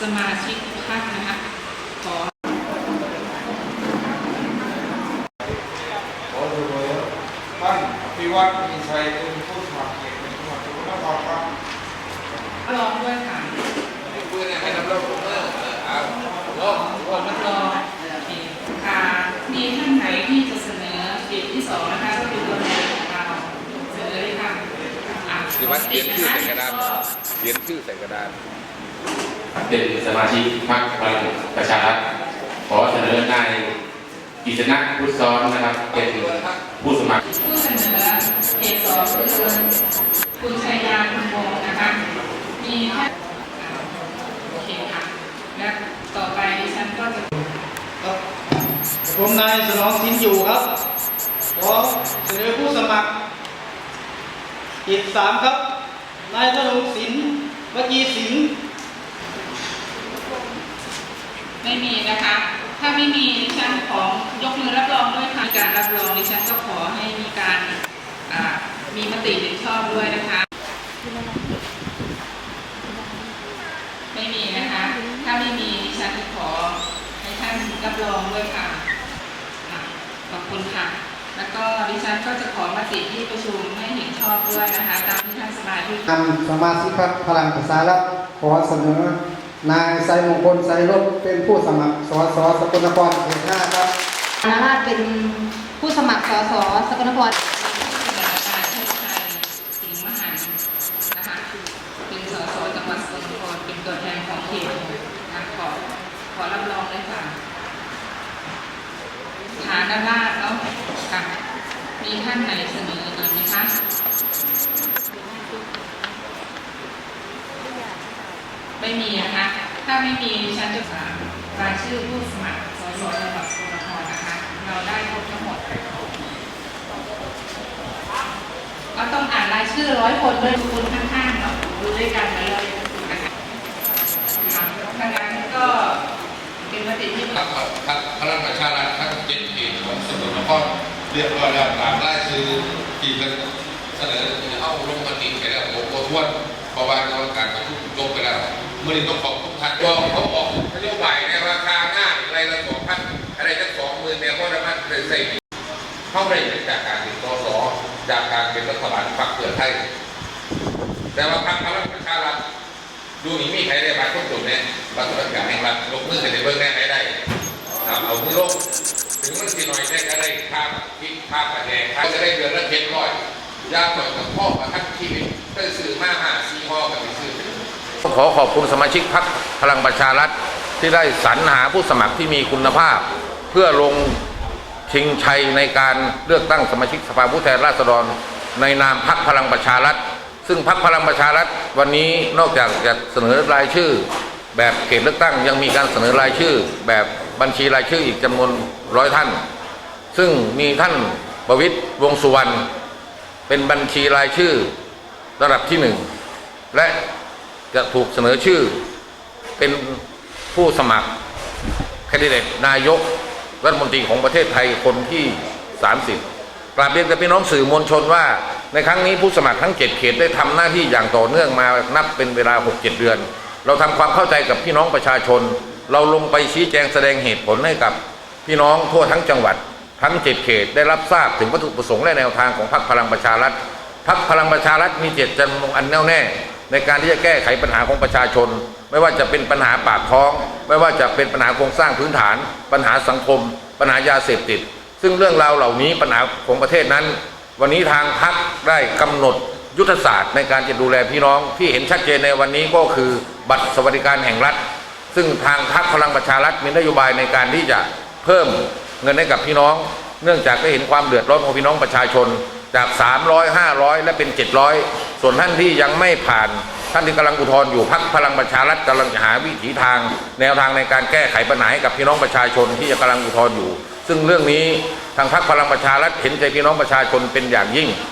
สมาชิกพรรคนะคะขอขอเสนอท่านอภิวัตมีชัยเป็นผู้สมัครเขตเป็นจังหวัดสกลนครครับรองด้วยค่ะเพื่อให้รับรองเออเอาลงลงรองโอเคค่ะมีท่านไหนที่จะเสนอเขตที่สองนะคะก็คือตัวแทนของเราเสนอเลยค่ะอะสิวัตรเขียนชื่อใส่กระดานก็เขียนชื่อใส่กระดาน เป็นสมาชิกพรรคพลังประชารัฐขอเสนอนายกิจนะพุทธซ้อนนะครับ เป็นผู้สมัคร ผู้เสนอเขตสองคือคุณชัยยาคุณวงศ์นะคะ มีท่านอ่โอเคค่ะ และต่อไปดิฉันก็จะครับผมนายสนองสินอยู่ครับ ขอเสนอผู้สมัครอีกสามครับ นายธนงศิลป์วจีสิงห์ ไม่มีนะคะ ถ้าไม่มีดิฉันของยกมือรับรองด้วยค่ะการรับรองดิฉันก็ขอให้มีการมีมติเห็นชอบด้วยนะคะ ไม่มีนะคะ ถ้าไม่มีดิฉันขอให้ท่านรับรองด้วยค่ะขอบคุณค่ะ แล้วก็ดิฉันก็จะขอมติที่ประชุมให้เห็นชอบด้วยนะคะ ตามที่ท่านสมาชิกนสมาชิกพรรคพลังประชารัฐขอเสนอ นายไซมงคลไซรบเป็นผู้สมัครสสสกลนครเขตห้าครับนาราชเป็นผู้สมัครสสสกลนครเสนอนายเชิดชัยสิงห์มหันต์นะคะเป็นสสจังหวัดสกลนครเป็นตัวแทนของเขตนะขอขอรับรองเลยค่ะฐานด้านล่างเนาะค่ะมีท่านไหนเสนออีกไหมคะไม่มีนะคะ ถ้าไม่มีดิฉันจะถามรายชื่อผู้สมัครสสจังหวัดสกลนครนะคะ เราได้ครบทั้งหมดก็ต้องอ่านรายชื่อร้อยคนด้วยคุณข้างๆเนาะดูด้วยกันมาเลยนะคะค่ะทางนั้นก็เป็นมติที่พรรคพรรคพลังประชารัฐทั้งเจ็ดเขตของสกลนครเรียบร้อยแล้วตามรายชื่อที่เป็นเสนอเอาลงมติไปแล้วผมก็ทวนเพระว่าในการประชุมจบไปแล้ว มื่อนี้ต้องขอบทุกท่านว่าเขาออกนโยบายในราคาง่ายอะไรละสองพันอะไรละสองหมื่นเนี่ยเพราะมันเลยใส่เข้าได้จากการเป็นสสจากการเป็นรัฐบาลพรรคเพื่อไทยแต่ว่าพรรคพลังประชารัฐดูนี่มีใครได้บัตรทุกจุดเนี่ยบัตรราชการแห่งรัฐยกมือกันในเบื้องแรกใครได้เอามือลงถึงมันสิหน่อยได้ก็ได้ค่าพริกค่าปลาแดงค่าจะได้เดือนละเจ็ดร้อยยากหน่อยกับพ่อมาทั้งชีวิตไปซื้อมาหาซีพ่อกับไปซื้อ ขอขอบคุณสมาชิกพรรคพลังประชารัฐที่ได้สรรหาผู้สมัครที่มีคุณภาพ เพื่อลงชิงชัยในการเลือกตั้งสมาชิกสภาผู้แทนราษฎร ในนามพรรคพลังประชารัฐ ซึ่งพรรคพลังประชารัฐวันนี้นอกจากจะเสนอรายชื่อ แบบเขตเลือกตั้งยังมีการเสนอรายชื่อ แบบบัญชีรายชื่ออีกจำนวนร้อยท่าน ซึ่งมีท่านประวิตยวงสุวรรณเป็นบัญชีรายชื่อระดับที่หนึ่งและ จะถูกเสนอชื่อ เป็นผู้สมัครแคนดิเดตนายกรัฐมนตรีของประเทศไทยคนที่ 30กราบเรียนกับพี่น้องสื่อมวลชนว่า ในครั้งนี้ผู้สมัครทั้ง 7 เขตได้ทำหน้าที่อย่างต่อเนื่องมานับเป็นเวลา 6-7 เดือน เราทำความเข้าใจกับพี่น้องประชาชน เราลงไปชี้แจงแสดงเหตุผลให้กับพี่น้องทั่วทั้งจังหวัด ทั้ง 7 เขตได้รับทราบถึงวัตถุประสงค์และแนวทางของพรรคพลังประชารัฐพักพลังประชารัฐมีเจตจำนงอันแน่วแน่ ในการที่จะแก้ไขปัญหาของประชาชน ไม่ว่าจะเป็นปัญหาปากท้อง ไม่ว่าจะเป็นปัญหาโครงสร้างพื้นฐาน ปัญหาสังคม ปัญหายาเสพติด ซึ่งเรื่องราวเหล่านี้ปัญหาของประเทศนั้น วันนี้ทางพักได้กำหนดยุทธศาสตร์ในการจะดูแลพี่น้องที่เห็นชัดเจนในวันนี้ก็คือบัตรสวัสดิการแห่งรัฐ ซึ่งทางพรรคพลังประชารัฐมีนโยบายในการที่จะเพิ่มเงินให้กับพี่น้อง เนื่องจากได้เห็นความเดือดร้อนของพี่น้องประชาชน จาก 300 500 และเป็น 700 ส่วนท่านที่ยังไม่ผ่าน ท่านที่กำลังอุทธรณ์อยู่พักพลังประชารัฐกำลังจะหาวิถีทาง แนวทางในการแก้ไขปัญหาให้กับพี่น้องประชาชนที่กำลังอุทธรณ์อยู่ ซึ่งเรื่องนี้ทางพักพลังประชารัฐเห็นใจพี่น้องประชาชนเป็นอย่างยิ่ง